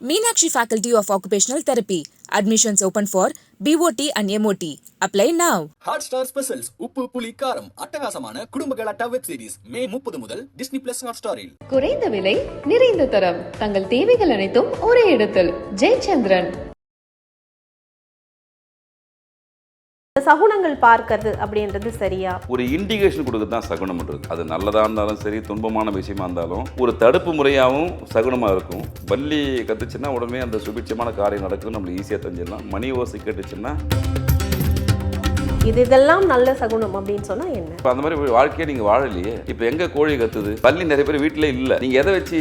Meenakshi Faculty of Occupational Therapy. Admissions open for BOT and MOT. Apply now. Hot star specials உப்பு புளி காரம் அட்டகாசமான குடும்ப கலாட்டா வெப் சீரிஸ் மே முப்பது முதல் டிஸ்னி பிளஸ் ஹாட் ஸ்டாரில் குறைந்த விலை நிறைந்த தரம் தங்கள் தேவைகள் அனைத்தும் ஒரே இடத்தில் ஜெயச்சந்திரன் சகுனங்கள் பார்க்கறது அப்படின்றது சரியா? ஒரு இண்டிகேஷன் கொடுக்க தான் சகுனம்ன்றது. அது நல்லதாக இருந்தாலும் சரி துன்பமான விஷயமா இருந்தாலும் ஒரு தடுப்பு முறையாகவும் சகுனமாக இருக்கும். பல்லி கத்துச்சுன்னா உடனே அந்த சுபிட்சமான காரியம் நடக்கும் நம்மளுக்கு ஈஸியாக தெரிஞ்சிடலாம். மணி ஓசை கேட்டுச்சுன்னா இது இதெல்லாம் நல்ல சகுனம் அப்படின்னு சொன்னா என்ன? இப்போ அந்த மாதிரி வாழ்க்கையை நீங்கள் வாழலையே? இப்போ எங்கே கோழி கத்துது? பல்லி நிறைய பேர் வீட்டிலே இல்லை. நீங்கள் எதை வச்சு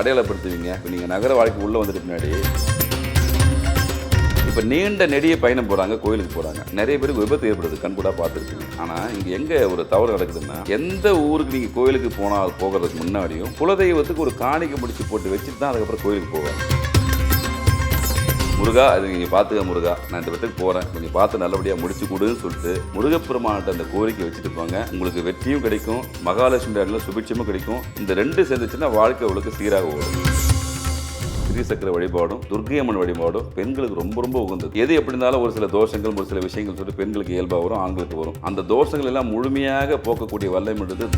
அடையாளப்படுத்துவீங்க? இப்போ நீங்கள் நகர வாழ்க்கை உள்ளே வந்துட்டு பின்னாடி இப்போ நீண்ட நெடிய பயணம் போகிறாங்க கோயிலுக்கு போகிறாங்க நிறைய பேருக்கு விபத்து ஏற்படுது கண்கூடாக பார்த்துருக்கீங்க ஆனால் இங்கே எங்கே ஒரு தவறு நடக்குதுன்னா எந்த ஊருக்கு நீங்கள் கோயிலுக்கு போனால் போகிறதுக்கு முன்னாடியும் குலதெய்வத்துக்கு ஒரு காணிக்கை முடிச்சு போட்டு வச்சுட்டு தான் அதுக்கப்புறம் கோயிலுக்கு போவாங்க. முருகா அது நீங்கள் பார்த்துக்க முருகா. நான் இந்த இடத்துக்கு போகிறேன் கொஞ்சம் பார்த்து நல்லபடியாக முடிச்சு கொடுன்னு சொல்லிட்டு முருகப்பெருமான்கிட்ட அந்த கோரிக்கை வச்சுட்டு போங்க. உங்களுக்கு வெற்றியும் கிடைக்கும் மகாலட்சுமி அருளில் சுபிட்சமும் கிடைக்கும். இந்த ரெண்டு சேர்ந்துச்சுன்னா வாழ்க்கை உங்களுக்கு சீராக ஓடும். ஸ்ரீசக்கர வழிபாடும் துர்க்கை அம்மன் வழிபாடும் பெண்களுக்கு ரொம்ப ரொம்ப உகந்தது. எது எப்படி இருந்தாலும் ஒரு சில தோஷங்கள் ஒரு சில விஷயங்கள் சொல்லிட்டு பெண்களுக்கு இயல்பாக வரும் ஆண்களுக்கு வரும். அந்த தோஷங்கள் எல்லாம் முழுமையாக போக்கக்கூடிய வல்லமைன்றது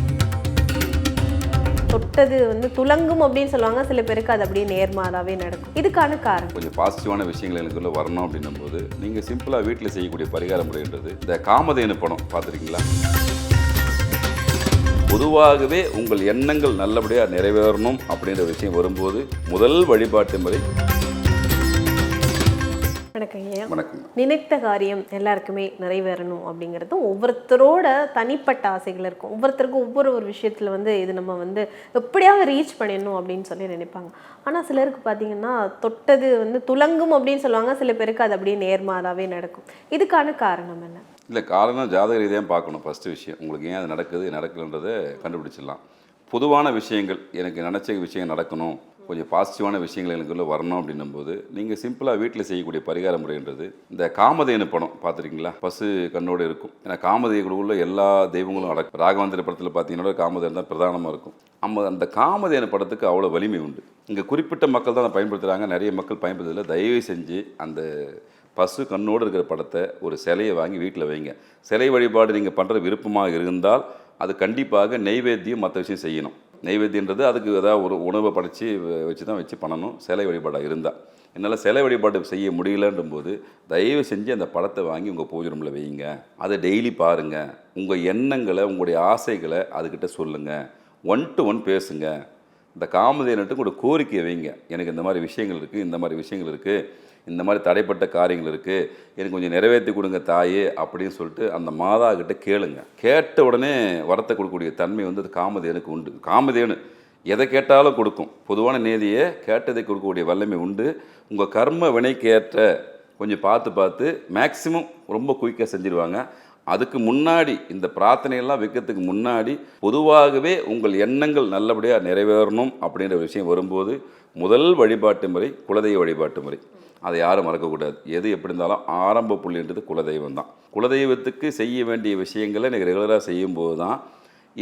தொட்டது வந்து துலங்கும் அப்படின்னு சொல்லுவாங்க. சில பேருக்கு அது அப்படியே நேர்மாறாவே நடக்கும். இதுக்கான காரணம்? கொஞ்சம் பாசிட்டிவான விஷயங்கள் எனக்குள்ள வரணும் அப்படின்னும் போது நீங்கள் சிம்பிளாக வீட்டில் செய்யக்கூடிய பரிகார முறைன்றது இந்த காமதேனு படம் பார்த்துருக்கீங்களா? பொதுவாகவே உங்கள் எண்ணங்கள் நல்லபடியாக நிறைவேறணும் அப்படின்ற விஷயம் வரும்போது முதல் வழிபாட்டு முறை. வணக்கம் ஐயா வணக்கம் நினைத்த காரியம் எல்லாருக்குமே நிறைவேறணும் அப்படிங்கிறதும் ஒவ்வொருத்தரோட தனிப்பட்ட ஆசைகள் இருக்கும். ஒவ்வொருத்தருக்கும் ஒவ்வொரு ஒரு விஷயத்துல வந்து இது நம்ம வந்து எப்படியாவது ரீச் பண்ணிடணும் அப்படின்னு சொல்லி நினைப்பாங்க. ஆனா சிலருக்கு பார்த்தீங்கன்னா தொட்டது வந்து துலங்கும் அப்படின்னு சொல்லுவாங்க. சில பேருக்கு அது அப்படியே நேர்மாறாவே நடக்கும். இதுக்கான காரணம் என்ன? இல்லை காரணம் ஜாதக ரீதியாக பார்க்கணும். ஃபஸ்ட்டு விஷயம் உங்களுக்கு ஏன் அது நடக்குது நடக்கலன்றதை கண்டுபிடிச்சிடலாம். பொதுவான விஷயங்கள் எனக்கு நினச்ச விஷயம் நடக்கணும். கொஞ்சம் பாசிட்டிவான விஷயங்கள் எனக்குள்ள வரணும் அப்படின்னும் போது நீங்கள் சிம்பிளாக வீட்டில் செய்யக்கூடிய பரிகார முறைன்றது இந்த காமதேனு படம் பார்த்துருக்கீங்களா? பசு கண்ணோடு இருக்கும். ஏன்னா காமதேனுக்குள்ள எல்லா தெய்வங்களும் அடக்கும் ராகவேந்திர படத்தில் பார்த்தீங்கன்னா காமதேன் தான் பிரதானமாக இருக்கும். நம்ம அந்த காமதேனு படத்துக்கு அவ்வளோ வலிமை உண்டு. இங்கே குறிப்பிட்ட மக்கள் தான் அதை பயன்படுத்துகிறாங்க நிறைய மக்கள் பயன்படுத்துறதில்ல. தயவு செஞ்சு அந்த பசு கண்ணோடு இருக்கிற படத்தை ஒரு சிலையை வாங்கி வீட்டில் வைங்க. சிலை வழிபாடு நீங்கள் பண்ணுற விருப்பமாக இருந்தால் அது கண்டிப்பாக நெய்வேத்தியம் மற்ற விஷயம் செய்யணும். நெய்வேத்தியன்றது அதுக்கு ஏதாவது ஒரு உணவை படைச்சி வச்சு தான் வச்சு பண்ணணும். சிலை வழிபாடாக இருந்தால் என்னால் சிலை வழிபாடு செய்ய முடியலன்றும் போது தயவு செஞ்சு அந்த படத்தை வாங்கி உங்கள் பூஜை ரூமில் வைங்க. அதை டெய்லி பாருங்கள் உங்கள் எண்ணங்களை உங்களுடைய ஆசைகளை அதுக்கிட்ட சொல்லுங்கள் ஒன் டு ஒன் பேசுங்க. இந்த காமதேனட்டு ஒரு கோரிக்கையை வைங்க. எனக்கு இந்த மாதிரி விஷயங்கள் இருக்குது இந்த மாதிரி விஷயங்கள் இருக்குது இந்த மாதிரி தடைப்பட்ட காரியங்கள் இருக்குது எனக்கு கொஞ்சம் நிறைவேற்றி கொடுங்க தாயே அப்படின்னு சொல்லிட்டு அந்த மாதா கிட்ட கேளுங்க. கேட்ட உடனே வரத்தை கொடுக்கக்கூடிய தன்மை வந்து அது காமதேனுக்கு உண்டு. காமதேனு எதை கேட்டாலும் கொடுக்கும். பொதுவான நேதியை கேட்டதை கொடுக்கக்கூடிய வல்லமை உண்டு. உங்கள் கர்ம வினைக்கு ஏற்ற கொஞ்சம் பார்த்து பார்த்து மேக்சிமம் ரொம்ப குயிக்காக செஞ்சிருவாங்க. அதுக்கு முன்னாடி இந்த பிரார்த்தனையெல்லாம் வைக்கிறதுக்கு முன்னாடி பொதுவாகவே உங்கள் எண்ணங்கள் நல்லபடியாக நிறைவேறணும் அப்படின்ற விஷயம் வரும்போது முதல் வழிபாட்டு முறை குலதெய்வ வழிபாட்டு முறை. அதை யாரும் மறக்கக்கூடாது. எது எப்படி இருந்தாலும் ஆரம்ப புள்ளின்றது குலதெய்வம் தான். குலதெய்வத்துக்கு செய்ய வேண்டிய விஷயங்களை நீங்கள் ரெகுலராக செய்யும்போது தான்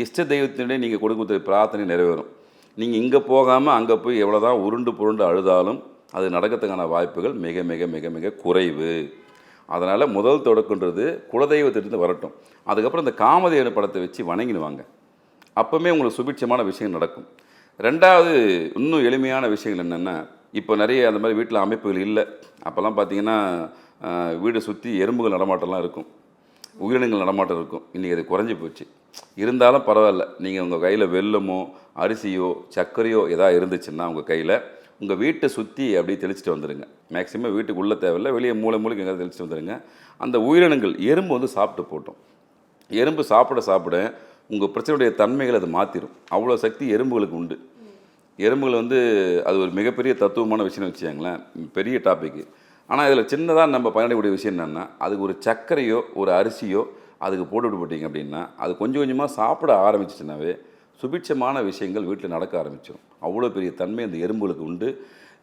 இஷ்ட தெய்வத்தினுடைய நீங்கள் கொடுக்குற பிரார்த்தனை நிறைவேறும். நீங்கள் இங்கே போகாமல் அங்கே போய் எவ்வளோ தான் உருண்டு புருண்டு அழுதாலும் அது நடக்கிறதுக்கான வாய்ப்புகள் மிக மிக மிக மிக குறைவு. அதனால் முதல் தொடக்கன்றது குலதெய்வத்திலிருந்து வரட்டும். அதுக்கப்புறம் இந்த காமதேனு படத்தை வச்சு வணங்கிடுவாங்க. அப்போவுமே உங்களுக்கு சுபிட்சமான விஷயம் நடக்கும். ரெண்டாவது இன்னும் எளிமையான விஷயங்கள் என்னென்னா இப்போ நிறைய அந்த மாதிரி வீட்டில் அமைப்புகள் இல்லை. அப்போல்லாம் பார்த்தீங்கன்னா வீடு வீடை சுற்றி எறும்புகள் நடமாட்டம்லாம் இருக்கும். உயிரினங்கள் நடமாட்டம் இருக்கும். இன்றைக்கி அது குறைஞ்சி போச்சு. இருந்தாலும் பரவாயில்ல. நீங்கள் உங்கள் கையில் வெல்லமோ அரிசியோ சர்க்கரையோ எதாவது இருந்துச்சுன்னா உங்கள் கையில் உங்கள் வீட்டை சுற்றி அப்படியே தெளிச்சிட்டு வந்துடுங்க. மேக்ஸிமம் வீட்டுக்குள்ளே தேவையில்ல. வெளியே மூளை மூளைக்கு எங்கேயாவது தெளிச்சுட்டு வந்துடுங்க. அந்த உயிரினங்கள் எறும்பு வந்து சாப்பிட்டு போட்டோம். எறும்பு சாப்பிட சாப்பிட உங்கள் பிரச்சனையுடைய தன்மைகளை அது மாற்றிடும் அவ்வளோ சக்தி எறும்புகளுக்கு உண்டு. எறும்புகள் வந்து அது ஒரு மிகப்பெரிய தத்துவமான விஷயம்னு வச்சுக்கோங்களேன். பெரிய டாப்பிக்கு ஆனால் இதில் சின்னதாக நம்ம பயனடையக்கூடிய விஷயம் என்னென்னா அதுக்கு ஒரு சர்க்கரையோ ஒரு அரிசியோ அதுக்கு போட்டு போட்டிங்க அப்படின்னா அது கொஞ்சம் கொஞ்சமாக சாப்பிட ஆரம்பிச்சிச்சுனாவே சுபிட்சமான விஷயங்கள் வீட்டில் நடக்க ஆரம்பிச்சிடும் அவ்வளோ பெரிய தன்மை அந்த எறும்புகளுக்கு உண்டு.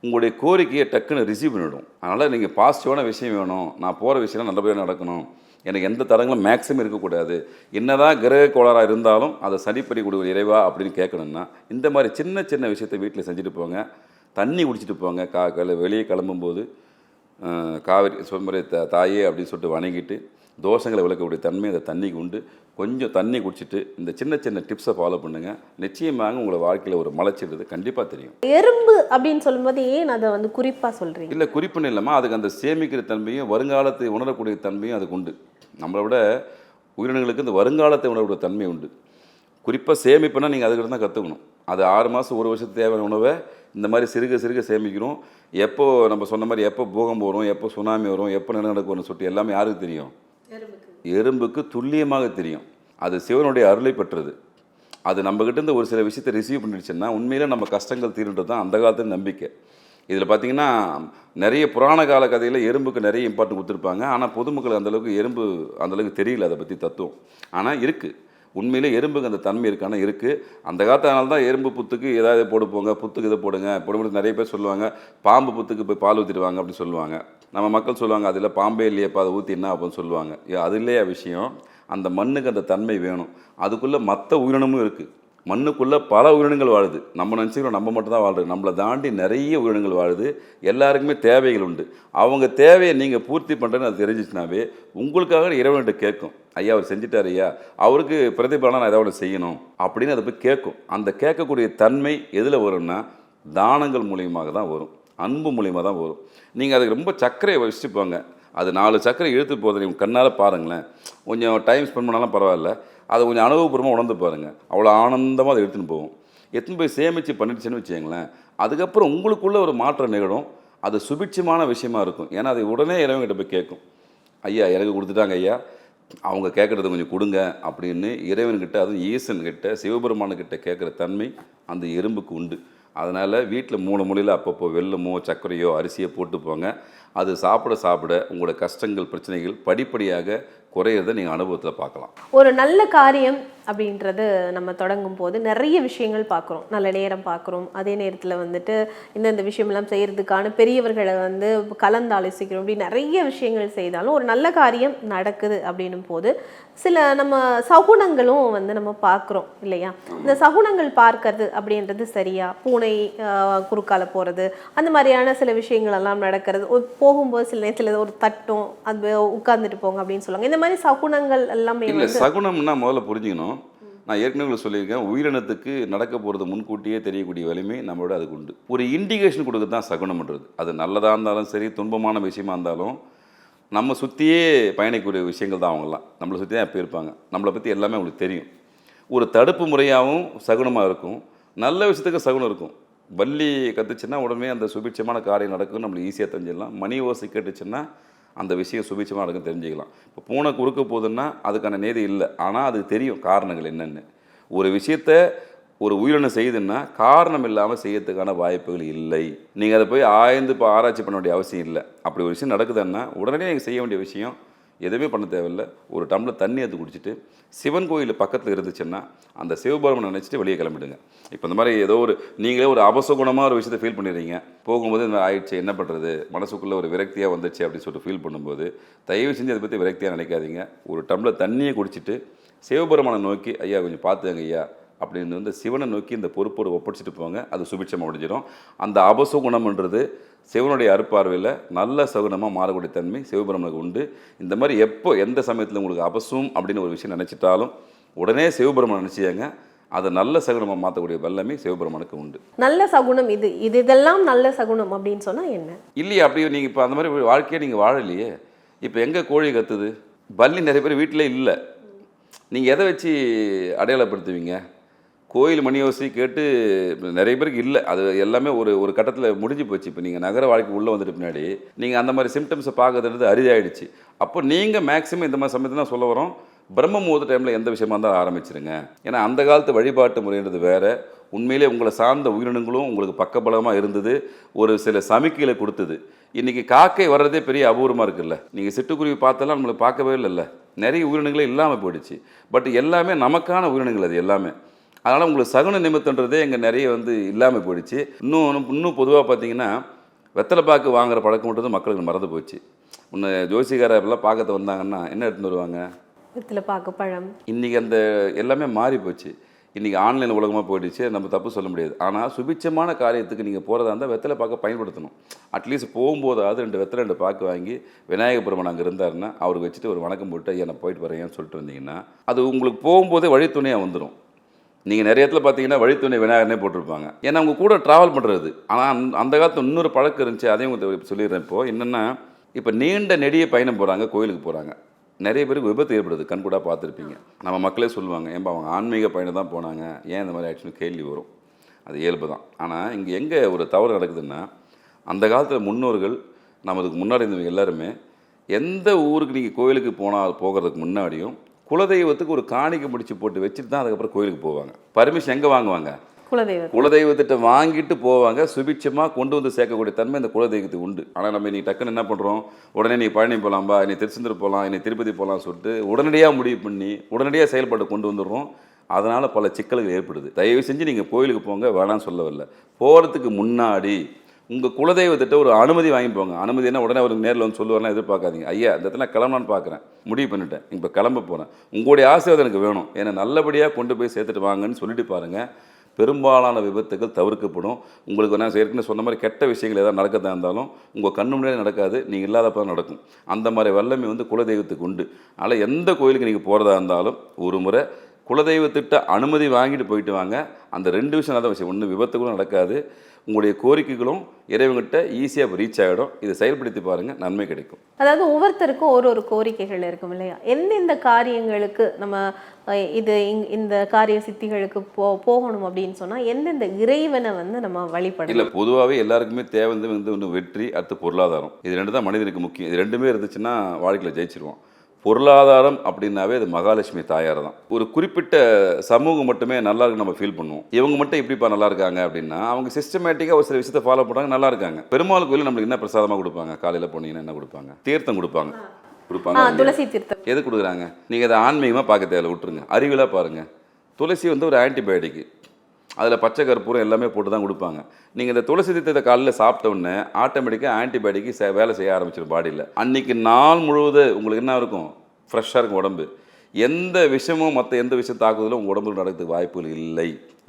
உங்களுடைய கோரிக்கையை டக்குன்னு ரிசீவ் பண்ணிவிடும் அதனால் நீங்கள் பாசிட்டிவான விஷயம் வேணும். நான் போகிற விஷயம் நல்லபடியாக நடக்கணும். எனக்கு எந்த தடங்களும் மேக்ஸிமம் இருக்கக்கூடாது. என்னதான் கிரக கோளாறாக இருந்தாலும் அதை சரி பண்ணி இறைவா அப்படின்னு கேட்கணும்னா இந்த மாதிரி சின்ன சின்ன விஷயத்தை வீட்டில் செஞ்சுட்டு போங்க. தண்ணி குடிச்சிட்டு போங்க. கா வெளியே கிளம்பும்போது காவிரி சொன்னமாரி த தாயே அப்படின்னு சொல்லிட்டு வணங்கிட்டு தோஷங்களை விளக்கக்கூடிய தன்மை அந்த தண்ணிக்கு உண்டு. கொஞ்சம் தண்ணி குடிச்சிட்டு இந்த சின்ன சின்ன டிப்ஸை ஃபாலோ பண்ணுங்கள் நிச்சயமாக உங்களை வாழ்க்கையில் ஒரு மலைச்சிடுறது கண்டிப்பாக தெரியும். எறும்பு அப்படின்னு சொல்லும்போது ஏன் அதை வந்து குறிப்பா சொல்றீங்க? இல்லை குறிப்புன்னு இல்லாமல் அதுக்கு அந்த சேமிக்கிற தன்மையும் வருங்காலத்தை உணரக்கூடிய தன்மையும் அதுக்கு உண்டு. நம்மளை விட உயிரினங்களுக்கு இந்த வருங்காலத்தை உணரக்கூடிய தன்மை உண்டு. குறிப்பாக சேமிப்புனா நீங்கள் அதுக்கிட்ட தான் கற்றுக்கணும் அது ஆறு மாதம் ஒரு வருஷத்துக்கு தேவையான உணவை இந்த மாதிரி சிறுக சிறுக சேமிக்கணும் எப்போ நம்ம சொன்ன மாதிரி எப்போ பூகம்பம் வரும் எப்போ சுனாமி வரும் எப்போ நிலநடுக்கம் வரும்னு சொல்லிட்டு எல்லாமே யாருக்கு தெரியும்? எறும்புக்கு. துல்லியமாக தெரியும். அது சிவனுடைய அருளை பெற்றது. அது நம்மக்கிட்ட இருந்து ஒரு சில விஷயத்தை ரிசீவ் பண்ணிடுச்சுன்னா உண்மையிலே நம்ம கஷ்டங்கள் தீருன்றது தான் அந்த காலத்து நம்பிக்கை. இதில் பார்த்தீங்கன்னா நிறைய புராண கால கதையில் எறும்புக்கு நிறைய இம்பார்ட்டன் கொடுத்துருப்பாங்க. ஆனால் பொதுமக்கள் அந்தளவுக்கு எறும்பு அந்தளவுக்கு தெரியல அதை பற்றி தத்துவம். ஆனால் இருக்குது உண்மையிலே எறும்புக்கு அந்த தன்மை இருக்கான? இருக்குது அந்த காலத்தினால தான் எறும்பு புத்துக்கு ஏதாவது போடு போங்க புத்துக்கு இதை போடுங்க போடும்போது நிறைய பேர் சொல்லுவாங்க பாம்பு புத்துக்கு போய் பால் ஊற்றிடுவாங்க அப்படின்னு சொல்லுவாங்க. நம்ம மக்கள் சொல்லுவாங்க அதில் பாம்பே இல்லையப்பா அதை ஊற்றி என்ன அப்படின்னு சொல்லுவாங்க. அது இல்லையா விஷயம்? அந்த மண்ணுக்கு அந்த தன்மை வேணும். அதுக்குள்ளே மற்ற உயிரினமும் இருக்குது மண்ணுக்குள்ளே பல உயிரினங்கள் வாழுது. நம்ம நினச்சிக்கிறோம் நம்ம மட்டும் தான் வாழ்றது. நம்மளை தாண்டி நிறைய உயிரினங்கள் வாழுது. எல்லாருக்குமே தேவைகள் உண்டு. அவங்க தேவையை நீங்கள் பூர்த்தி பண்ணுறேன்னு அது தெரிஞ்சிச்சுனாவே உங்களுக்காக இறைவன்கிட்ட கேட்கும். ஐயா அவர் செஞ்சிட்டார் ஐயா. அவருக்கு பிரதிபலனாக நான் ஏதாவது செய்யணும் அப்படின்னு அதை போய் கேட்கும். அந்த கேட்கக்கூடிய தன்மை எதில் வரும்னா தானங்கள் மூலியமாக தான் வரும். அன்பு மூலியமாக தான் வரும். நீங்கள் அதுக்கு ரொம்ப சர்க்கரையை வச்சுட்டு போங்க அது நாலு சர்க்கரை இழுத்து போகுது நீங்கள் கண்ணால் பாருங்களேன். கொஞ்சம் டைம் ஸ்பெண்ட் பண்ணாலும் பரவாயில்ல. அதை கொஞ்சம் அனுபவபூர்வமாக உணர்ந்து பாருங்கள் அவ்வளோ ஆனந்தமாக அதை எடுத்துன்னு போகும் எடுத்துன்னு போய் சேமித்து பண்ணிடுச்சுன்னு வச்சுங்களேன் அதுக்கப்புறம் உங்களுக்குள்ளே ஒரு மாற்றம் நிகழும். அது சுபிட்சமான விஷயமா இருக்கும். ஏன்னா அதை உடனே இறைவன்கிட்ட போய் கேட்கும். ஐயா எனக்கு கொடுத்துட்டாங்க ஐயா. அவங்க கேட்குறது கொஞ்சம் கொடுங்க அப்படின்னு இறைவன்கிட்ட அதுவும் ஈசன்கிட்ட சிவபெருமானுக்கிட்ட கேட்குற தன்மை அந்த எறும்புக்கு உண்டு. அதனால் வீட்டில் மூணு மொழியில் அப்பப்போ வெள்ளமோ சர்க்கரையோ அரிசியோ போட்டு போங்க. அது சாப்பிட சாப்பிட உங்களோட கஷ்டங்கள் பிரச்சனைகள் படிப்படியாக குறையிறத நீங்கள் அனுபவத்தில் பார்க்கலாம். ஒரு நல்ல காரியம் அப்படின்றது நம்ம தொடங்கும் போது நிறைய விஷயங்கள் பார்க்குறோம். நல்ல நேரம் பார்க்குறோம். அதே நேரத்தில் வந்துட்டு இந்தந்த விஷயமெல்லாம் செய்கிறதுக்கான பெரியவர்களை வந்து கலந்து ஆலோசிக்கிறோம். அப்படி நிறைய விஷயங்கள் செய்தாலும் ஒரு நல்ல காரியம் நடக்குது அப்படின்னும் போது சில நம்ம சகுனங்களும் வந்து நம்ம பார்க்குறோம் இல்லையா? இந்த சகுனங்கள் பார்க்கறது அப்படின்றது சரியா? பூனை குறுக்கால போகிறது அந்த மாதிரியான சில விஷயங்கள் எல்லாம் நடக்கிறது போகும்போது சில நேரத்தில் ஒரு தட்டும் அது உட்கார்ந்துட்டு போங்க அப்படின்னு சொல்லுவாங்க. இந்த மாதிரி சகுனங்கள் எல்லாமே சகுனம்னா முதல்ல புரிஞ்சுக்கணும். நான் ஏற்கனவே சொல்லியிருக்கேன் உயிரினத்துக்கு நடக்க போகிறது முன்கூட்டியே தெரியக்கூடிய வலிமை நம்மளோட அதுக்கு உண்டு. ஒரு இண்டிகேஷன் கொடுக்க தான் சகுனம்ன்றது அது நல்லதாக இருந்தாலும் சரி துன்பமான விஷயமா இருந்தாலும் நம்ம சுற்றியே பயணிக்கக்கூடிய விஷயங்கள் தான் அவங்கெல்லாம். நம்மளை சுற்றி தான் எப்போ இருப்பாங்க. நம்மளை பற்றி எல்லாமே அவங்களுக்கு தெரியும். ஒரு தடுப்பு முறையாகவும் சகுனமாக இருக்கும். நல்ல விஷயத்துக்கு சகுனம் இருக்கும். வள்ளி கத்துச்சுன்னா உடனே அந்த சுபிட்சமான காரியம் நடக்கும் நம்மளுக்கு ஈஸியாக தெரிஞ்சிடலாம். மணி ஓசை கேட்டுச்சுன்னா அந்த விஷயம் சுபிச்சமாக இருக்கும் தெரிஞ்சுக்கலாம். இப்போ பூனை குறுக்க போகுதுன்னா அதுக்கான நேதி இல்லை. ஆனால் அது தெரியும் காரணங்கள் என்னென்னு. ஒரு விஷயத்த ஒரு உயிரினம் செய்யுதுன்னா காரணம் இல்லாமல் செய்யறதுக்கான வாய்ப்புகள் இல்லை. நீங்கள் அதை போய் ஆய்ந்து இப்போ ஆராய்ச்சி பண்ண வேண்டிய அவசியம் இல்லை. அப்படி ஒரு விஷயம் நடக்குதுன்னா உடனே நீங்கள் செய்ய வேண்டிய விஷயம் எதுவுமே பண்ண தேவையில்லை. ஒரு டம்ளர் தண்ணி எடுத்து குடிச்சிட்டு சிவன் கோயில் பக்கத்தில் இருந்துச்சுன்னா அந்த சிவபெருமனை நினச்சிட்டு வெளியே கிளம்பிடுங்க. இப்போ இந்த மாதிரி ஏதோ ஒரு நீங்களே ஒரு அபசகுணமாக ஒரு விஷயத்தை ஃபீல் பண்ணிடுறீங்க. போகும்போது இந்த ஆயிடுச்சு என்ன பண்ணுறது மனசுக்குள்ளே ஒரு விரக்தியாக வந்துச்சு அப்படின்னு சொல்லிட்டு ஃபீல் பண்ணும்போது தயவு செஞ்சு அதை பற்றி விரக்தியாக நினைக்காதீங்க. ஒரு டம்ளர் தண்ணியை குடிச்சிட்டு சிவபெருமானை நோக்கி ஐயா கொஞ்சம் பார்த்துங்க ஐயா. அப்படின்னு வந்து சிவனை நோக்கி இந்த பொறுப்போடு ஒப்படைச்சிட்டு போங்க அது சுபிட்சமாக முடிஞ்சிடும். அந்த அபசுகுணம்ன்றது சிவனுடைய அருப்பார்வையில் நல்ல சகுனமாக மாறக்கூடிய தன்மை சிவபெருமனுக்கு உண்டு. இந்த மாதிரி எப்போ எந்த சமயத்தில் உங்களுக்கு அபசும் அப்படின்னு ஒரு விஷயம் நினச்சிட்டாலும் உடனே சிவபெருமனை நினச்சியாங்க அதை நல்ல சகுனமாக மாற்றக்கூடிய வல்லமை சிவபெருமனுக்கு உண்டு. நல்ல சகுனம் இது. இது இதெல்லாம் நல்ல சகுனம் அப்படின்னு சொன்னா என்ன? இல்லையே அப்படி நீங்கள் இப்போ அந்த மாதிரி வாழ்க்கையை நீங்கள் வாழலையே. இப்போ எங்கே கோழி கத்துது? பல்லி நிறைய பேர் வீட்டிலே இல்லை. நீங்கள் எதை வச்சு அடையாளப்படுத்துவீங்க? கோயில் மணியோசி கேட்டு நிறைய பேருக்கு இல்லை. அது எல்லாமே ஒரு ஒரு கட்டத்தில் முடிஞ்சு போச்சு. இப்போ நீங்கள் நகர வாழ்க்கை உள்ளே வந்துட்டு பின்னாடி நீங்கள் அந்த மாதிரி சிம்டம்ஸை பார்க்கறது அரிதாயிடுச்சு. அப்போ நீங்கள் மேக்ஸிமம் இந்த மாதிரி சமயத்தில் தான் சொல்ல வரோம். பிரம்ம முகூர்த்த டைமில் எந்த விஷயமா இருந்தாலும் ஆரம்பிச்சிருங்க. ஏன்னா அந்த காலத்து வழிபாட்டு முறைன்றது வேறு. உண்மையிலே உங்களை சார்ந்த உயிரினங்களும் உங்களுக்கு பக்கபலமாக இருந்தது. ஒரு சில சமிக்கைகளை கொடுத்தது. இன்றைக்கி காக்கை வர்றதே பெரிய அபூர்வமாக இருக்குல்ல. நீங்கள் சிட்டுக்குருவி பார்த்தெல்லாம் நம்மளுக்கு பார்க்கவே இல்லைல்ல. நிறைய உயிரினங்களே இல்லாமல் போயிடுச்சு. பட் எல்லாமே நமக்கான உயிரினங்கள் அது எல்லாமே. அதனால் உங்களுக்கு சகுன நிமித்தன்றதே இங்கே நிறைய வந்து இல்லாமல் போயிடுச்சு. இன்னும் இன்னும் பொதுவாக பார்த்தீங்கன்னா வெத்தலை பாக்கு வாங்குற பழக்கம்ன்றது மக்களுக்கு மறந்து போச்சு. முன்ன ஜோசிகார எல்லாம் பார்க்கறது வந்தாங்கன்னா என்ன எடுத்துன்னு வருவாங்க? வெத்தில பாக்கு பழம். இன்றைக்கி அந்த எல்லாமே மாறி போச்சு. இன்றைக்கி ஆன்லைன் உலகமாக போயிடுச்சு நம்ம தப்பு சொல்ல முடியாது. ஆனால் சுபிச்சமான காரியத்துக்கு நீங்கள் போகிறதா இருந்தால் வெத்தலை பார்க்க பயன்படுத்தணும். அட்லீஸ்ட் போகும்போதாவது ரெண்டு வெத்தலை ரெண்டு பாக்கு வாங்கி விநாயகர் பெருமான் அங்கே இருந்தாருன்னா அவருக்கு வச்சுட்டு ஒரு வணக்கம் போட்டு ஐயா நான் போயிட்டு வரேன்னு சொல்லிட்டு வந்தீங்கன்னா அது உங்களுக்கு போகும்போதே வழித்துணையாக வந்துடும் நீங்கள் நிறைய இடத்துல பார்த்தீங்கன்னா வழித்துணை விநாயகர்னே போட்டிருப்பாங்க. ஏன்னா அவங்க கூட ட்ராவல் பண்ணுறது ஆனால் அந்த அந்த காலத்தில் இன்னொரு பழக்கம் இருந்துச்சு. அதையும் உங்களுக்கு சொல்லிடுறேன் இப்போது என்னென்னா இப்போ நீண்ட நெடிய பயணம் போகிறாங்க கோயிலுக்கு போகிறாங்க நிறைய பேருக்கு விபத்து ஏற்படுது. கண் கூட பார்த்துருப்பீங்க. நம்ம மக்களே சொல்லுவாங்க ஏன்பா அவங்க ஆன்மீக பயணம் தான் போனாங்க. ஏன் இந்த மாதிரி ஆக்சுவலி கேள்வி வரும். அது இயல்பு தான். ஆனால் இங்கே எங்கே ஒரு தவறு நடக்குதுன்னா அந்த காலத்தில் முன்னோர்கள் நமதுக்கு முன்னாடி இருந்தவங்க எல்லாருமே எந்த ஊருக்கு நீங்கள் கோயிலுக்கு போனால் போகிறதுக்கு முன்னாடியும் குலதெய்வத்துக்கு ஒரு காணிக்கை முடிச்சு போட்டு வச்சுட்டு தான் அதுக்கப்புறம் கோயிலுக்கு போவாங்க. பர்மிஷன் எங்கே வாங்குவாங்க? குலதெய்வம் குலதெய்வத்திட்ட வாங்கிட்டு போவாங்க. சுபிட்சமாக கொண்டு வந்து சேர்க்கக்கூடிய தன்மை இந்த குலதெய்வத்துக்கு உண்டு. ஆனால் நம்ம நீ டக்குன்னு என்ன பண்ணுறோம் உடனே நீ பழனி போகலாம்பா நீ திருச்செந்தூர் போகலாம் நீ திருப்பதி போகலாம் சொல்லிட்டு உடனடியாக முடிவு பண்ணி உடனடியாக செயல்பாடு கொண்டு வந்துடுறோம். அதனால் பல சிக்கல்கள் ஏற்படுது. தயவு செஞ்சு நீங்கள் கோயிலுக்கு போங்க வேணாம்னு சொல்ல வரல போகிறதுக்கு முன்னாடி உங்கள் குலதெய்வத்திட்ட ஒரு அனுமதி வாங்கி போங்க. அனுமதினா உடனே அவருக்கு நேரில் வந்து சொல்லுவார்லாம் எதிர்பார்க்காதீங்க. ஐயா இந்த இடத்துல கிளம்பலான்னு பார்க்குறேன். முடிவு பண்ணிட்டேன். இப்போ கிளம்ப போகிறேன் உங்களுடைய ஆசீர்வாதம் எனக்கு வேணும். ஏன்னா நல்லபடியாக கொண்டு போய் சேர்த்துட்டு வாங்கன்னு சொல்லிட்டு பாருங்கள் பெரும்பாலான விபத்துகள் தவிர்க்கப்படும். உங்களுக்கு நான் ஏற்கனவே சொன்ன மாதிரி கெட்ட விஷயங்கள் ஏதாவது நடக்கதா இருந்தாலும் உங்கள் கண்ணு முன்னாடி நடக்காது. நீங்கள் இல்லாதப்ப தான் நடக்கும். அந்த மாதிரி வல்லமை வந்து குலதெய்வத்துக்கு உண்டு. அதனால் எந்த கோயிலுக்கு நீங்கள் போகிறதா இருந்தாலும் ஒரு முறை குலதெய்வத்திட்ட அனுமதி வாங்கிட்டு போயிட்டு வாங்க. அந்த ரெண்டு விஷயம் நல்ல விஷயம். ஒன்று விபத்துகளும் நடக்காது. உங்களுடைய கோரிக்கைகளும் இறைவங்கிட்ட ஈஸியாக ரீச் ஆகிடும் இதை செயல்படுத்தி பாருங்கள் நன்மை கிடைக்கும். அதாவது ஒவ்வொருத்தருக்கும் ஒரு ஒரு கோரிக்கைகள் இருக்கும் இல்லையா? எந்தெந்த காரியங்களுக்கு நம்ம இது இந்த காரிய சித்திகளுக்கு போ போகணும் அப்படின்னு சொன்னா எந்தெந்த இறைவனை வந்து நம்ம இல்லை வழிபடணும் பொதுவாகவே எல்லாருக்குமே தேவை வந்து வந்து ஒன்று வெற்றி அடுத்து பொருளாதாரம். இது ரெண்டு தான் மனிதனுக்கு முக்கியம். இது ரெண்டுமே இருந்துச்சுன்னா வாழ்க்கையில் ஜெயிச்சிருவோம். பொருளாதாரம் அப்படின்னாவே அது மகாலட்சுமி தாயார் தான். ஒரு குறிப்பிட்ட சமூகம் மட்டுமே நல்லா இருக்குன்னு நம்ம ஃபீல் பண்ணுவோம். இவங்க மட்டும் எப்படிப்பா நல்லா இருக்காங்க அப்படின்னா அவங்க சிஸ்டமேட்டிக்காக ஒரு சில விஷயத்தை ஃபாலோ பண்ணுறாங்க நல்லா இருக்காங்க. பெருமாள் கோயில் நம்மளுக்கு என்ன பிரசாதமாக கொடுப்பாங்க? காலையில் போனீங்கன்னா என்ன கொடுப்பாங்க? தீர்த்தம் கொடுப்பாங்க. கொடுப்பாங்க துளசி தீர்த்தம். எது கொடுக்குறாங்க? நீங்கள் அதை ஆன்மீகமாக பார்க்க தேவையில்ல விட்டுருங்க. அறிவிலாக பாருங்கள் துளசி வந்து ஒரு ஆன்டிபயோட்டிக் அதில் பச்சை கற்பூரம் எல்லாமே போட்டு தான் கொடுப்பாங்க. நீங்கள் இந்த துளசி தீர்த்தத்தை காலையில் சாப்பிட்ட உடனே ஆட்டோமேட்டிக்காக ஆன்டிபயோட்டிக் சே வேலை செய்ய ஆரம்பிச்சிடும் பாடியில் அன்றைக்கி நாள் முழுவதும் உங்களுக்கு என்ன இருக்கும்? ஃப்ரெஷ்ஷாக இருக்கும் உடம்பு. எந்த விஷயமும் மற்ற எந்த விஷயம் தாக்குதலும் உங்கள் உடம்புல நடக்கிறதுக்கு வாய்ப்புகள் இல்லை.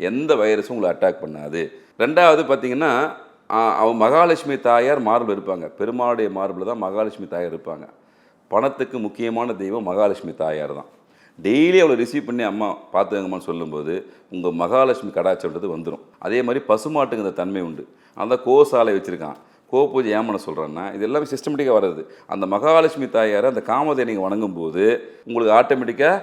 எந்த வைரஸும் உங்களை அட்டாக் பண்ணாது. ரெண்டாவது பார்த்தீங்கன்னா அவன் மகாலட்சுமி தாயார் மார்பில் இருப்பாங்க. பெருமாளுடைய மார்பில் தான் மகாலட்சுமி தாயார் இருப்பாங்க. பணத்துக்கு முக்கியமான தெய்வம் மகாலட்சுமி தாயார் தான். டெய்லி அவளை ரிசீவ் பண்ணி அம்மா பார்த்துக்கங்கம்மான்னு சொல்லும்போது உங்கள் மகாலட்சுமி கடாச்சன்றது வந்துடும் அதே மாதிரி பசுமாட்டுங்கிற தன்மை உண்டு. அந்த கோசாலை வச்சுருக்கான். கோ பூஜை ஏன் பண்ண சொல்கிறேன்னா இது எல்லாமே சிஸ்டமேட்டிக்காக வர்றது. அந்த மகாலட்சுமி தாயாரை அந்த காமதை நீங்கள் வணங்கும் போது உங்களுக்கு ஆட்டோமேட்டிக்காக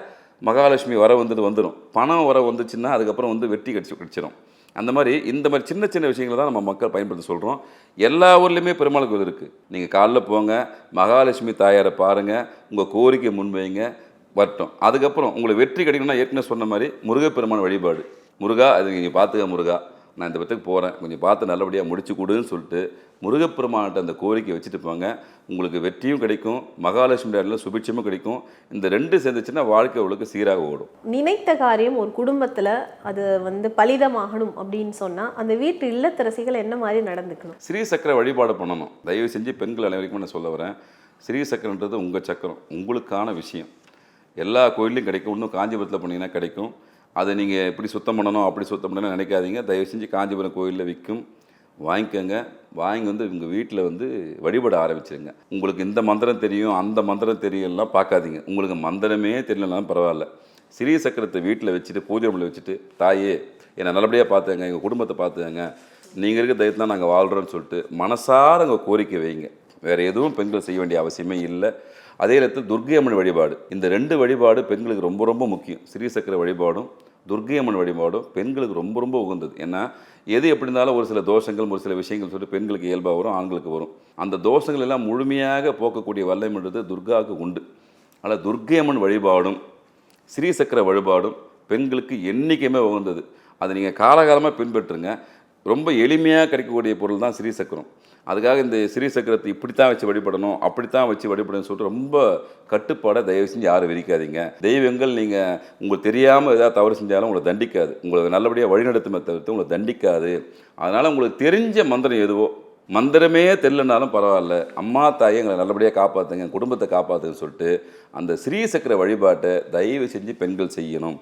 மகாலட்சுமி வர வந்தது வந்துடும் பணம் வர வந்துச்சுன்னா அதுக்கப்புறம் வந்து வெட்டி கடிச்சு கடிச்சிடும் அந்த மாதிரி இந்த மாதிரி சின்ன சின்ன விஷயங்களை தான் நம்ம மக்கள் பயன்படுத்த சொல்கிறோம் எல்லா ஊர்லேயுமே பெருமாள் கோயில் இருக்குது நீங்கள் காலைல போங்க மகாலட்சுமி தாயாரை பாருங்கள் உங்கள் கோரிக்கை முன்வைங்க வரட்டும். அதுக்கப்புறம் உங்களுக்கு வெற்றி கிடைக்கணும்னா ஏற்கனவே சொன்ன மாதிரி முருகப்பெருமான் வழிபாடு. முருகா அது நீங்கள் பார்த்துக்க முருகா. நான் இந்த பத்துக்கு போகிறேன் கொஞ்சம் பார்த்து நல்லபடியாக முடிச்சு கொடுன்னு சொல்லிட்டு முருகப்பெருமான்கிட்ட அந்த கோரிக்கை வச்சுட்டு போங்க. உங்களுக்கு வெற்றியும் கிடைக்கும் மகாலட்சுமி அருளில் சுபிட்சமும் கிடைக்கும். இந்த ரெண்டு சேர்ந்துச்சுன்னா வாழ்க்கை உங்களுக்கு சீராக ஓடும். நினைத்த காரியம் ஒரு குடும்பத்துல அது வந்து பலிதமாகணும் அப்படின்னு சொன்னா அந்த வீட்டு இல்லத்தரசிகள் என்ன மாதிரி நடந்துக்கணும்? ஸ்ரீ சக்கர வழிபாடு பண்ணணும். தயவு செஞ்சு பெண்கள் அனைவருக்கும் நான் சொல்ல வரேன். ஸ்ரீ சக்கரன்றது உங்கள் சக்கரம். உங்களுக்கான விஷயம். எல்லா கோயில்லையும் கிடைக்கும். இன்னும் காஞ்சிபுரத்தில் போனீங்கன்னா கிடைக்கும். அதை நீங்கள் எப்படி சுத்தம் பண்ணணும் அப்படி சுத்தம் பண்ணணும்னு நினைக்காதீங்க. தயவு செஞ்சு காஞ்சிபுரம் கோயிலில் விற்கும் வாங்கிக்கோங்க. வாங்கி வந்து உங்கள் வீட்டில் வந்து வழிபட ஆரம்பிச்சிருங்க. உங்களுக்கு இந்த மந்திரம் தெரியும் அந்த மந்திரம் தெரியலாம் பார்க்காதீங்க. உங்களுக்கு மந்திரமே தெரியலனாலும் பரவாயில்ல. சிறிய சக்கரத்தை வீட்டில் வச்சுட்டு பூஜை ரூமில் வச்சுட்டு தாயே என்னை நல்லபடியாக பார்த்துங்க எங்கள் குடும்பத்தை பார்த்துங்க நீங்கள் இருக்க தைரியத்தில் தான் நாங்கள் வாழ்கிறோன்னு சொல்லிட்டு மனசார உங்கள் கோரிக்கை வைங்க. வேறு எதுவும் பெண்கள் செய்ய வேண்டிய அவசியமே இல்லை. அதே நேரத்தில் துர்க்கை அம்மன் வழிபாடு. இந்த ரெண்டு வழிபாடு பெண்களுக்கு ரொம்ப ரொம்ப முக்கியம். ஸ்ரீ சக்கர வழிபாடும் துர்க்கை அம்மன் வழிபாடும் பெண்களுக்கு ரொம்ப ரொம்ப உகந்தது. ஏன்னா எது எப்படி இருந்தாலும் ஒரு சில தோஷங்கள் ஒரு சில விஷயங்கள் சொல்லிட்டு பெண்களுக்கு இயல்பாக வரும் ஆண்களுக்கு வரும். அந்த தோஷங்கள் எல்லாம் முழுமையாக போக்கக்கூடிய வல்லமைன்றது துர்காவுக்கு உண்டு. ஆனால் துர்க்கை அம்மன் வழிபாடும் ஸ்ரீ சக்கர வழிபாடும் பெண்களுக்கு என்றைக்குமே உகந்தது. அதை நீங்கள் காலகாலமாக பின்பற்றுங்க. ரொம்ப எளிமையாக கிடைக்கக்கூடிய பொருள் தான் ஸ்ரீ சக்கரம் அதுக்காக இந்த ஸ்ரீ சக்கரத்தை இப்படித்தான் வச்சு வழிபடணும் அப்படித்தான் வச்சு வழிபடணும்னு சொல்லிட்டு ரொம்ப கட்டுப்பாடை தயவு செஞ்சு யாரும் விரிக்காதீங்க தெய்வங்கள் நீங்கள் உங்களுக்கு தெரியாமல் ஏதாவது தவறு செஞ்சாலும் உங்களை தண்டிக்காது. உங்களை நல்லபடியாக வழிநடத்துமே தவிர்த்து உங்களை தண்டிக்காது. அதனால் உங்களுக்கு தெரிஞ்ச மந்திரம் எதுவோ மந்திரமே தெரிலனாலும் பரவாயில்ல. அம்மா தாயை எங்களை நல்லபடியாக காப்பாற்றுங்க குடும்பத்தை காப்பாற்றுன்னு சொல்லிட்டு அந்த ஸ்ரீ சக்கர வழிபாட்டை தயவு செஞ்சு பெண்கள் செய்யணும்.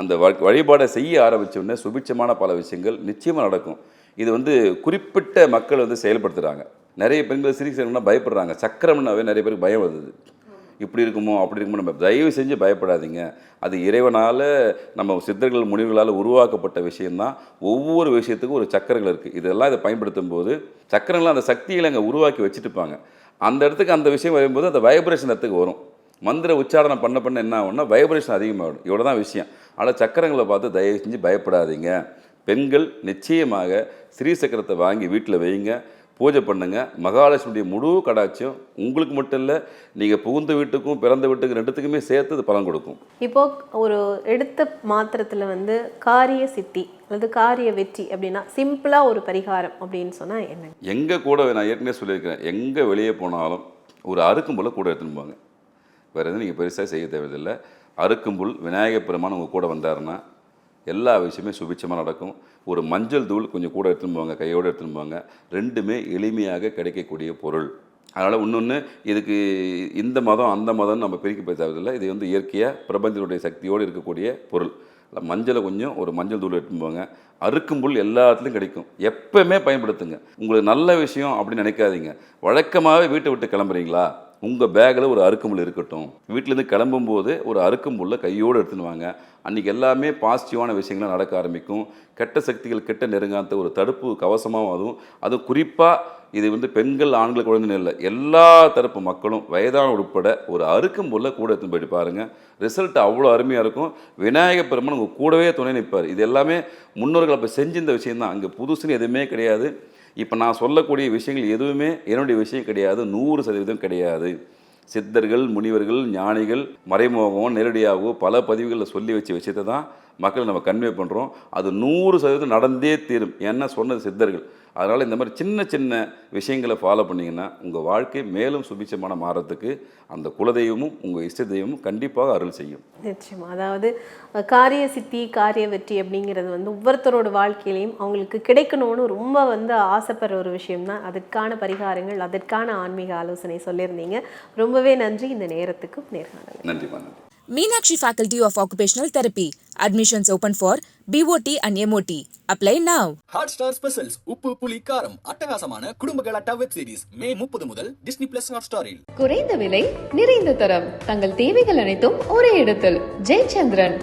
அந்த வழிபாடை செய்ய ஆரம்பிச்ச உடனே சுபிட்சமான பல விஷயங்கள் நிச்சயமாக நடக்கும். இது வந்து குறிப்பிட்ட மக்கள் வந்து செயல்படுத்துகிறாங்க நிறைய பெண்கள் சிரிக்கிறவங்கன்னா பயப்படுறாங்க. சக்கரம்னாவே நிறைய பேருக்கு பயம் வருது. இப்படி இருக்குமோ அப்படி இருக்குமோ நம்ம தயவு செஞ்சு பயப்படாதீங்க. அது இறைவனால் நம்ம சித்தர்கள் முனிவர்களால் உருவாக்கப்பட்ட விஷயம்தான். ஒவ்வொரு விஷயத்துக்கும் ஒரு சக்கரங்கள் இருக்குது இதெல்லாம் இதை பயன்படுத்தும் போது சக்கரங்களை அந்த சக்திகளை அங்கே உருவாக்கி வச்சுட்டுப்பாங்க. அந்த இடத்துக்கு அந்த விஷயம் வரும்போது அந்த வைப்ரேஷன் இடத்துக்கு வரும். மந்திர உச்சாரணம் பண்ண பண்ண என்ன ஆகும்னா வைப்ரேஷன் அதிகமாகிடும் இவ்வளோ தான் விஷயம். ஆனால் சக்கரங்களை பார்த்து தயவு செஞ்சு பயப்படாதீங்க. பெண்கள் நிச்சயமாக ஸ்ரீ சக்கரத்தை வாங்கி வீட்டில் வைங்க பூஜை பண்ணுங்க. மகாலட்சுமியுடைய முழு கடாட்சியம் உங்களுக்கு மட்டும் இல்லை நீங்கள் புகுந்த வீட்டுக்கும் பிறந்த வீட்டுக்கும் ரெண்டுத்துக்குமே சேர்த்து இது பலன் கொடுக்கும். இப்போ ஒரு எடுத்த மாத்திரத்துல வந்து காரிய சித்தி அல்லது காரிய வெற்றி அப்படின்னா சிம்பிளா ஒரு பரிகாரம் அப்படின்னு சொன்னா என்ன எங்கே கூட நான் ஏற்கனவே சொல்லியிருக்கிறேன். எங்கே வெளியே போனாலும் ஒரு அறுக்கும்புல்லை கூட எடுத்துன்னு போங்க. வேறு எதுவும் நீங்கள் பெருசாக செய்ய தேவையில்லை. அறுக்கும்புல் விநாயகர் பெருமான் உங்கள் கூட வந்தாருன்னா எல்லா விஷயமே சுபிட்சமாக நடக்கும். ஒரு மஞ்சள் தூள் கொஞ்சம் கூட எடுத்துன்னு போவாங்க கையோடு எடுத்துன்னு போவாங்க ரெண்டுமே எளிமையாக கிடைக்கக்கூடிய பொருள். அதனால் இன்னொன்று இதுக்கு இந்த மதம் அந்த மதம் நம்ம பிரிக்க போய் தேவையில்லை. இது வந்து இயற்கையாக பிரபஞ்சனுடைய சக்தியோடு இருக்கக்கூடிய பொருள். மஞ்சளை கொஞ்சம் ஒரு மஞ்சள் தூள் எடுத்துன்னு போங்க. அறுக்கும் புல் எல்லாத்துலேயும் கிடைக்கும். எப்பவுமே பயன்படுத்துங்க. உங்களுக்கு நல்ல விஷயம் அப்படின்னு நினைக்காதீங்க. வழக்கமாகவே வீட்டை விட்டு கிளம்புறீங்களா? உங்கள் பேக்கில் ஒரு அருக்கமுள் இருக்கட்டும். வீட்டிலேருந்து கிளம்பும்போது ஒரு அறுக்குமுள்ள கையோடு எடுத்துன்னு வாங்க. அன்றைக்கி எல்லாமே பாசிட்டிவான விஷயங்கள்லாம் நடக்க ஆரம்பிக்கும். கெட்ட சக்திகள் கெட்ட நெருங்காத்த ஒரு தடுப்பு கவசமாகவும் அதுவும். அதுவும் குறிப்பாக இது வந்து பெண்கள் ஆண்கள் குழந்தைன்னு இல்லை. எல்லா தரப்பு மக்களும் வயதான உட்பட ஒரு அறுக்கும் போல கூட எடுத்துன்னு போயிட்டு பாருங்கள் ரிசல்ட் அவ்வளோ அருமையாக இருக்கும். விநாயகர் பெருமான் உங்கள் கூடவே துணை நிற்பார். இது எல்லாமே முன்னோர்கள் அப்போ செஞ்சுருந்த விஷயந்தான் அங்கே புதுசுன்னு எதுவுமே கிடையாது. இப்போ நான் சொல்லக்கூடிய விஷயங்கள் எதுவுமே என்னுடைய விஷயம் கிடையாது நூறு சதவீதம் கிடையாது. சித்தர்கள் முனிவர்கள் ஞானிகள் மறைமுகமோ நேரடியாகவோ பல பதிவுகளில் சொல்லி வச்ச விஷயத்தை தான் மக்கள் நம்ம கன்வே பண்ணுறோம் அது நூறு சதவீதம் நடந்தே தீரும். என்ன சொன்னது சித்தர்கள். அதனால் இந்த மாதிரி சின்ன சின்ன விஷயங்களை ஃபாலோ பண்ணிங்கன்னா உங்கள் வாழ்க்கை மேலும் சுபிச்சமான மாறத்துக்கு அந்த குலதெய்வமும் உங்கள் இஷ்ட தெய்வமும் கண்டிப்பாக அருள் செய்யும். நிச்சயமா. அதாவது காரிய சித்தி காரிய வெற்றி அப்படிங்கிறது வந்து ஒவ்வொருத்தரோட வாழ்க்கையிலையும் அவங்களுக்கு கிடைக்கணும்னு ரொம்ப வந்து ஆசைப்படுற ஒரு விஷயம் தான் அதற்கான பரிகாரங்கள் அதற்கான ஆன்மீக ஆலோசனை சொல்லியிருந்தீங்க. ரொம்பவே நன்றி. இந்த நேரத்துக்கும் நேர்காணல். நன்றிப்பா நன்றி Meenakshi Faculty of Occupational Therapy. Admissions open for BOT and MOT. Apply now. Hot star specials உப்பு புளி காரம் அட்டகாசமான குடும்ப கலாட்டா வெப் சீரிஸ் மே முப்பது முதல் டிஸ்னி பிளஸ் ஹாட் ஸ்டாரில் குறைந்த விலை நிறைந்த தரம் தங்கள் தேவைகள் அனைத்தும் ஒரே இடத்தில் ஜெயச்சந்திரன்